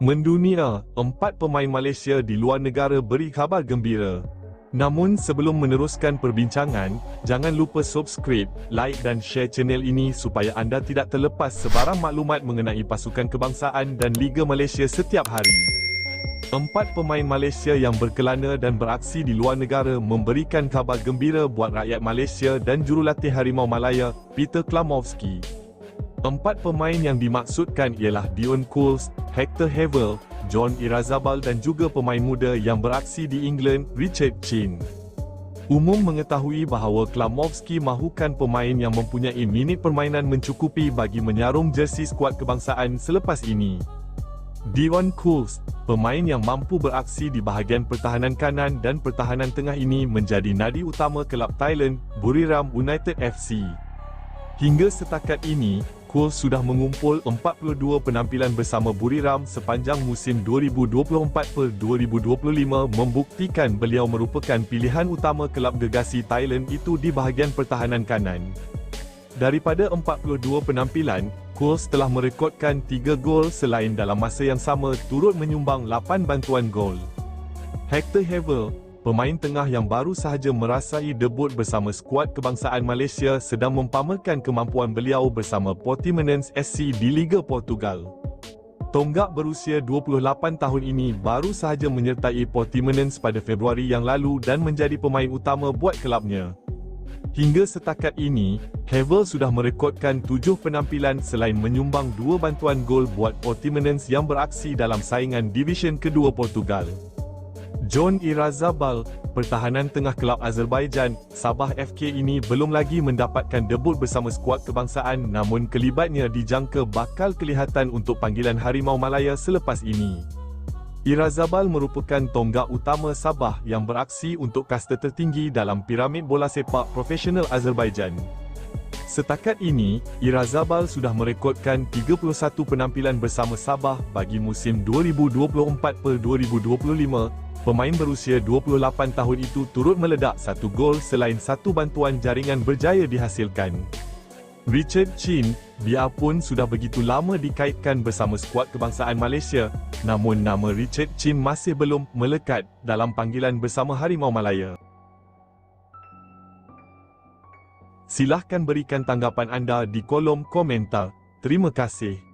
Mendunia, empat pemain Malaysia di luar negara beri khabar gembira. Namun sebelum meneruskan perbincangan, jangan lupa subscribe, like dan share channel ini supaya anda tidak terlepas sebarang maklumat mengenai pasukan kebangsaan dan Liga Malaysia setiap hari. Empat pemain Malaysia yang berkelana dan beraksi di luar negara memberikan khabar gembira buat rakyat Malaysia dan jurulatih Harimau Malaya, Peter Klamovski. Empat pemain yang dimaksudkan ialah Dion Coles, Hector Havel, John Irazabal dan juga pemain muda yang beraksi di England, Richard Chin. Umum mengetahui bahawa Klamovski mahukan pemain yang mempunyai minit permainan mencukupi bagi menyarum jersey skuad kebangsaan selepas ini. Dion Cools, pemain yang mampu beraksi di bahagian pertahanan kanan dan pertahanan tengah ini menjadi nadi utama kelab Thailand, Buriram United FC. Hingga setakat ini, Cools sudah mengumpul 42 penampilan bersama Buriram sepanjang musim 2024-2025 membuktikan beliau merupakan pilihan utama kelab gegasi Thailand itu di bahagian pertahanan kanan. Daripada 42 penampilan, Coles telah merekodkan 3 gol selain dalam masa yang sama turut menyumbang 8 bantuan gol. Hector Havel, pemain tengah yang baru sahaja merasai debut bersama skuad kebangsaan Malaysia sedang mempamerkan kemampuan beliau bersama Portimonense SC di Liga Portugal. Tonggak berusia 28 tahun ini baru sahaja menyertai Portimonense pada Februari yang lalu dan menjadi pemain utama buat kelabnya. Hingga setakat ini, Havel sudah merekodkan tujuh penampilan selain menyumbang dua bantuan gol buat Portimonense yang beraksi dalam saingan Divisyen Kedua Portugal. John Irazabal, pertahanan tengah kelab Azerbaijan, Sabah FK ini belum lagi mendapatkan debut bersama skuad kebangsaan namun kelibatnya dijangka bakal kelihatan untuk panggilan Harimau Malaya selepas ini. Irazabal merupakan tonggak utama Sabah yang beraksi untuk kasta tertinggi dalam piramid bola sepak profesional Azerbaijan. Setakat ini, Irazabal sudah merekodkan 31 penampilan bersama Sabah bagi musim 2024-2025. Pemain berusia 28 tahun itu turut meledak satu gol selain satu bantuan jaringan berjaya dihasilkan. Richard Chin, biarpun sudah begitu lama dikaitkan bersama skuad kebangsaan Malaysia, namun nama Richard Chin masih belum melekat dalam panggilan bersama Harimau Malaya. Silahkan berikan tanggapan anda di kolom komentar. Terima kasih.